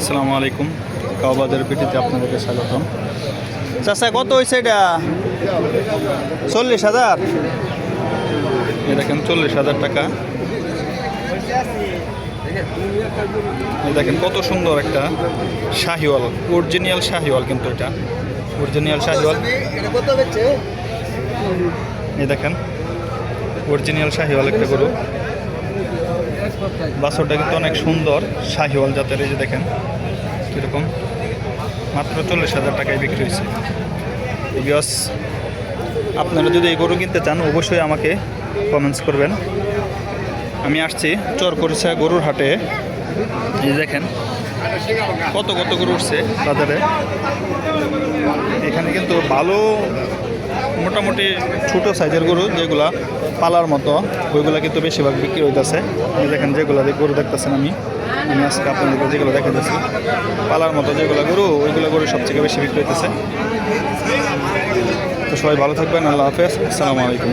আসসালামু আলাইকুম। কাওবাজার পিটিতে আপনাদেরকে স্বাগতম। চাচা, কত হয়েছে এটা? চল্লিশ হাজার? এই দেখেন, চল্লিশ হাজার টাকা। দেখেন, কত সুন্দর একটা শাহিওয়াল, অরিজিনাল শাহিওয়াল কিন্তু এটা। অরিজিনাল শাহিওয়াল। এই দেখেন, অরিজিনাল শাহিওয়াল একটা গরু। বাছরটা কিন্তু অনেক সুন্দর, শাহিওয়াল জাতের, এই যে দেখেন, কীরকম? মাত্র চল্লিশ হাজার টাকায় বিক্রি হয়েছে। বিকজ আপনারা যদি এই গরু কিনতে চান, অবশ্যই আমাকে কমেন্টস করবেন। আমি আসছি চরকরিচা গরুর হাটে। এই দেখেন, কত কত গরু উঠছে বাজারে। এখানে কিন্তু ভালো মোটামুটি ছোট সাইজের গরু যেগুলা পালার মতো, ওইগুলা কিন্তু বেশিরভাগ বিক্রি হইতেছে। দেখেন যেগুলো গরু দেখতেছেন আমি। আমি আজকে আপনাদেরকে যেগুলো দেখাতেছি পালার মতো যেগুলো গরু, ওইগুলো গরু সবথেকে বেশি বিক্রি হইতেছে। তো সবাই ভালো থাকবেন, আল্লাহ হাফেজ। আসসালামু আলাইকুম।